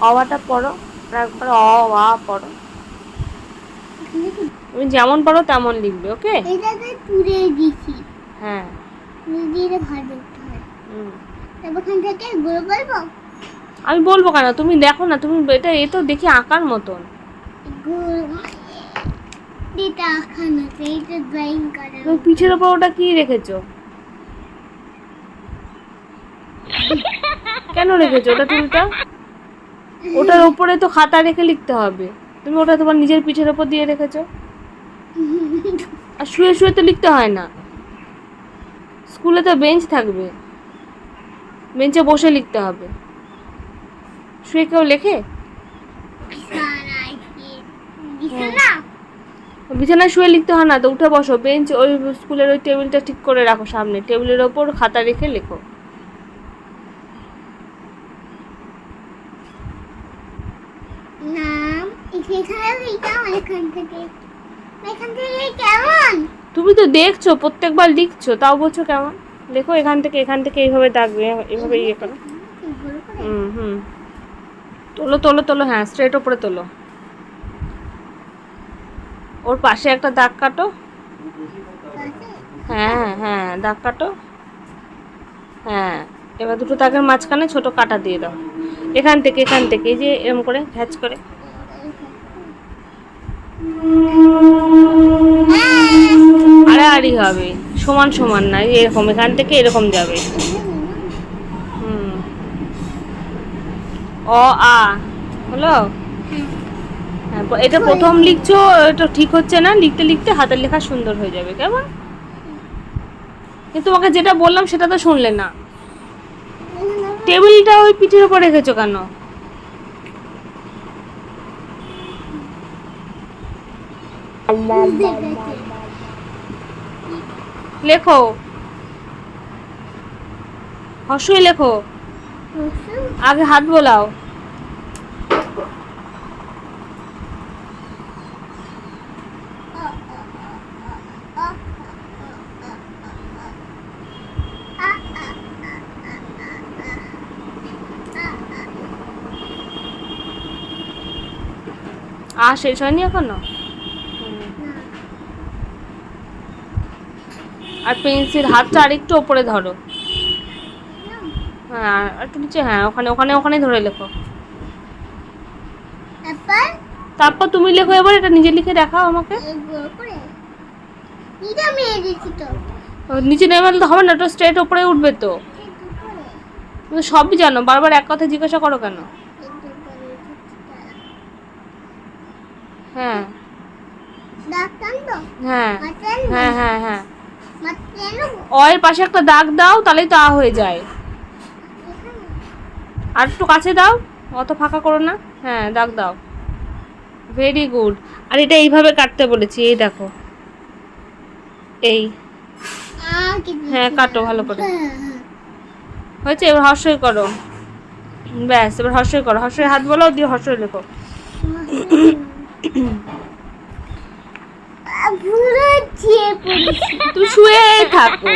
অওয়াটা পড়ো একবার অ আ পড়ো। তুমি যেমন পড়ো তেমন লিখবে ওকে? এটাতে তুলে দিছি। হ্যাঁ। দেখতে হয়। হুম। তারপর ওখান থেকে গুলো বলব? আমি বলব কেন? তুমি দেখো না তুমি এটা এ তো দেখি আঁকার মতন। এটা এটা তুমি পিঠের ওপর ওটা কি রেখেছো? কেন রেখেছো ওটা টুলটা ওটার উপরে তো খাতা রেখে লিখতে হবে। তুমি ওটা তোমার নিজের পিঠের ওপর দিয়ে রেখেছো। আর শুয়ে শুয়ে তো লিখতে হয় না। স্কুলে তো বেঞ্চ থাকবে। বেঞ্চে বসে লিখতে হবে। শুয়ে কেউ লেখে? সারাই বিছানায় শুয়ে লিখতে হয় না তো উঠে বসো। বেঞ্চ ওই স্কুলের ওই টেবিলটা ঠিক করে রাখো সামনে। টেবিলের ওপর খাতা রেখে লেখো নাম এখানে কেমন এখান থেকে এখান থেকে কেমন তুমি তো দেখছ, প্রত্যেকবার লিখছো, তাও বলছো কেমন? দেখো এখান থেকে এখান থেকে এইভাবে দাগবে এভাবে ইয়ে করো। হুম হুম। তোলো তোলো তোলো হ্যাঁ স্ট্রেট ওপরে তোলো। ওর পাশে একটা দাগ কাটো। হ্যাঁ হ্যাঁ দাগ কাটো। হ্যাঁ এবার দুটো দাগের মাঝখানে ছোট কাটা দিয়ে দাও। এখান থেকে এখান থেকে, এই যে এরম করে ঘ্যাচ করে। আড়াআড়ি হবে। সমান সমান না, এরকম, এখান থেকে এরকম যাবে। হুম। অ, আ। হলো? হ্যাঁ এটা প্রথম লিখছো, এটা ঠিক হচ্ছে না? লিখতে লিখতে হাতের লেখা সুন্দর হয়ে যাবে, কেমন? কিন্তু তোমাকে যেটা বললাম সেটা তো শুনলে না। টেবিলটা ওই পিঠের উপর রেখেছো কেন? লেখো। হসই লেখো। আগে হাত বোলাও। আ শেষ হয়নি এখনও? আর পেন্সিল হাতটা আরেকটু ওপরে ধরো। হ্যাঁ আর একটু নিচে হ্যাঁ ওখানে ওখানে ওখানে ধরে লেখো। তারপর? তারপর তুমি লেখো এবার এটা নিজে লিখে দেখাও আমাকে। তো। নিচে নেমে তো হবে না ওটা স্ট্রেট ওপরে উঠবে তো। তুমি সবই জানো বারবার এক কথা জিজ্ঞাসা করো কেন? হ্যাঁ। হ্যাঁ হ্যাঁ হ্যাঁ হ্যাঁ। মাতেন অয়ের পাশে একটা দাগ দাও, তাহলেই তো আ হয়ে যায়। আর একটু কাছে দাও, অত ফাঁকা করো না। হ্যাঁ দাগ দাও। ভেরি গুড আর এটা এইভাবে কাটতে বলেছি, এই দেখো। এই। হ্যাঁ কাটো, ভালো করে। হয়েছে? এবার হর্ষই করো। ব্যাস, এবার হর্ষই করো। হর্ষই হাত বলো, দিয়ে হর্ষই লেখো। তুমি শুয়ে থাকো।